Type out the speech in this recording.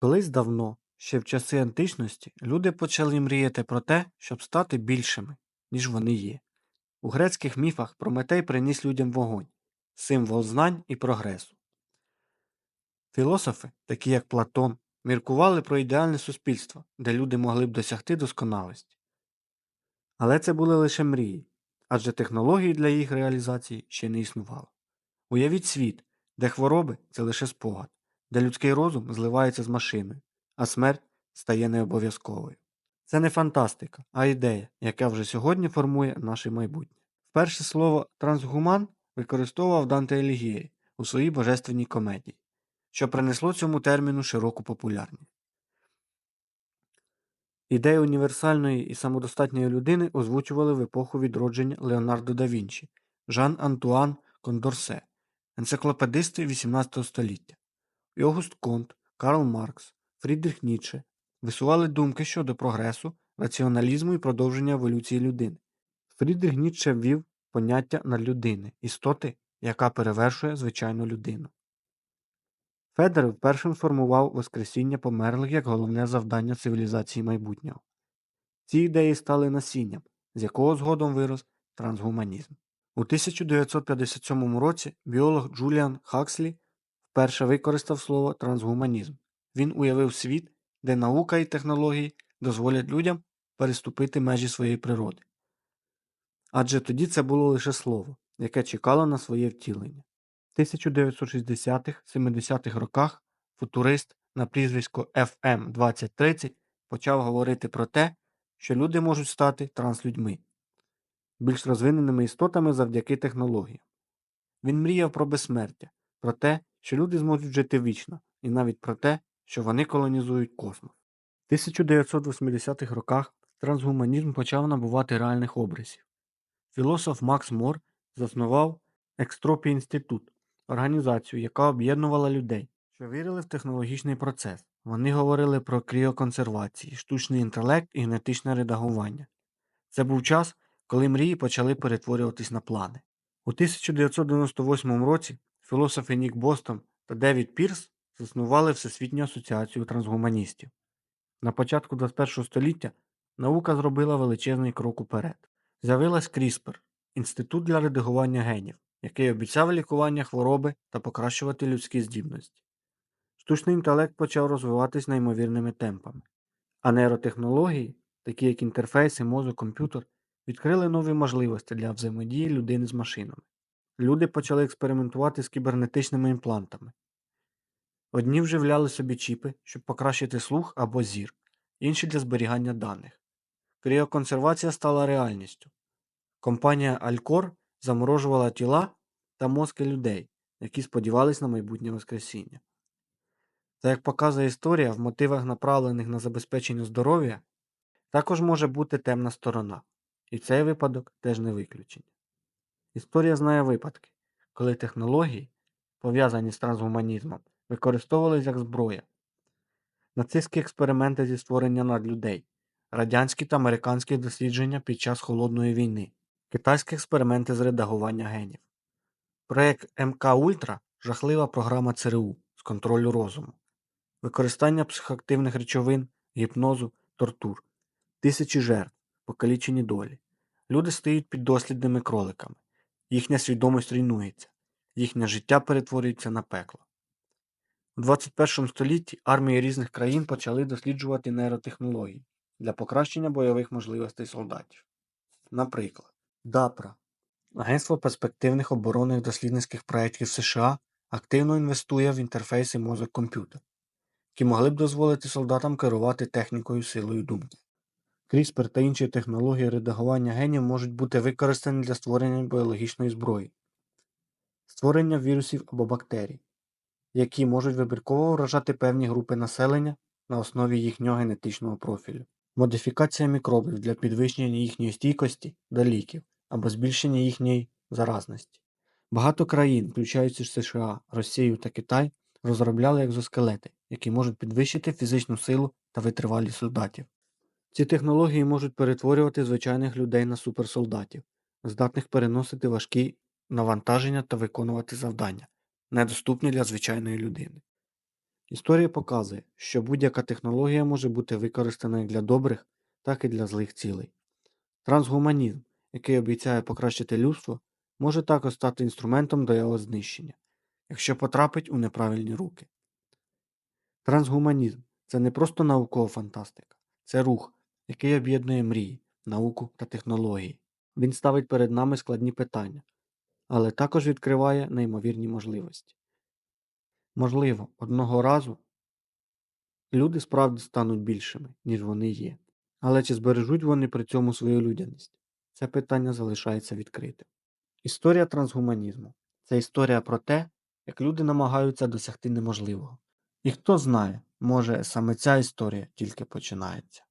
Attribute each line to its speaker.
Speaker 1: Колись давно, ще в часи античності, люди почали мріяти про те, щоб стати більшими, ніж вони є. У грецьких міфах Прометей приніс людям вогонь, символ знань і прогресу. Філософи, такі як Платон, міркували про ідеальне суспільство, де люди могли б досягти досконалості. Але це були лише мрії, адже технології для їх реалізації ще не існувало. Уявіть світ, де хвороби це лише спогад, де людський розум зливається з машиною, а смерть стає необов'язковою. Це не фантастика, а ідея, яка вже сьогодні формує наше майбутнє. Вперше слово трансгуман використовував Данте Елігієй у своїй божественній комедії, що принесло цьому терміну широку популярність. Ідею універсальної і самодостатньої людини озвучували в епоху відродження Леонардо да Вінчі, Жан Антуан Кондорсе, енциклопедисти XVIII століття. І Огуст Конт, Карл Маркс, Фрідріх Ніцше висували думки щодо прогресу, раціоналізму і продовження еволюції людини. Фрідріх Ніцше ввів поняття надлюдини, істоти, яка перевершує звичайну людину. Федер першим сформував Воскресіння померлих як головне завдання цивілізації майбутнього. Ці ідеї стали насінням, з якого згодом вирос трансгуманізм. У 1957 році біолог Джуліан Хакслі вперше використав слово трансгуманізм. Він уявив світ, де наука і технології дозволять людям переступити межі своєї природи. Адже тоді це було лише слово, яке чекало на своє втілення. В 1960-70-х роках футурист на прізвисько FM 2030 почав говорити про те, що люди можуть стати транслюдьми, більш розвиненими істотами завдяки технологіям. Він мріяв про безсмертя, про те, що люди зможуть жити вічно, і навіть про те, що вони колонізують космос. В 1980-х роках трансгуманізм почав набувати реальних образів. Філософ Макс Мор заснував Екстропі інститут, організацію, яка об'єднувала людей, що вірили в технологічний процес. Вони говорили про кріоконсервації, штучний інтелект і генетичне редагування. Це був час, коли мрії почали перетворюватись на плани. У 1998 році філософи Нік Бостон та Девід Пірс заснували Всесвітню асоціацію трансгуманістів. На початку 21 століття наука зробила величезний крок уперед. З'явилась CRISPR – інститут для редагування генів, який обіцяв лікування хвороби та покращувати людські здібності. Штучний інтелект почав розвиватись неймовірними темпами, а нейротехнології, такі як інтерфейси, мозок, комп'ютер, відкрили нові можливості для взаємодії людини з машинами. Люди почали експериментувати з кібернетичними імплантами. Одні вживляли собі чіпи, щоб покращити слух або зір, інші для зберігання даних. Кріоконсервація стала реальністю. Компанія Alcor заморожувала тіла та мозки людей, які сподівались на майбутнє Воскресіння. Та як показує історія, в мотивах, направлених на забезпечення здоров'я, також може бути темна сторона, і цей випадок теж не виключення. Історія знає випадки, коли технології, пов'язані з трансгуманізмом, використовувались як зброя. Нацистські експерименти зі створення надлюдей, радянські та американські дослідження під час Холодної війни, китайські експерименти з редагування генів. Проєкт МК Ультра жахлива програма ЦРУ з контролю розуму, використання психоактивних речовин, гіпнозу, тортур, тисячі жертв, покалічені долі. Люди стають піддослідними кроликами, їхня свідомість руйнується, їхнє життя перетворюється на пекло. У 21 столітті армії різних країн почали досліджувати нейротехнології для покращення бойових можливостей солдатів. Наприклад, ДАПРА Агентство перспективних оборонних дослідницьких проєктів США активно інвестує в інтерфейси мозок-комп'ютер, які могли б дозволити солдатам керувати технікою силою думки. CRISPR та інші технології редагування генів можуть бути використані для створення біологічної зброї, створення вірусів або бактерій, які можуть вибірково вражати певні групи населення на основі їхнього генетичного профілю, модифікація мікробів для підвищення їхньої стійкості до ліків або збільшення їхньої заразності. Багато країн, включаючи США, Росію та Китай, розробляли екзоскелети, які можуть підвищити фізичну силу та витривалість солдатів. Ці технології можуть перетворювати звичайних людей на суперсолдатів, здатних переносити важкі навантаження та виконувати завдання, недоступні для звичайної людини. Історія показує, що будь-яка технологія може бути використана як для добрих, так і для злих цілей. Трансгуманізм, який обіцяє покращити людство, може також стати інструментом до його знищення, якщо потрапить у неправильні руки. Трансгуманізм це не просто наукова фантастика, це рух, який об'єднує мрії, науку та технології. Він ставить перед нами складні питання, але також відкриває неймовірні можливості. Можливо, одного разу люди справді стануть більшими, ніж вони є. Але чи збережуть вони при цьому свою людяність? Це питання залишається відкритим. Історія трансгуманізму це історія про те, як люди намагаються досягти неможливого. І хто знає, може саме ця історія тільки починається.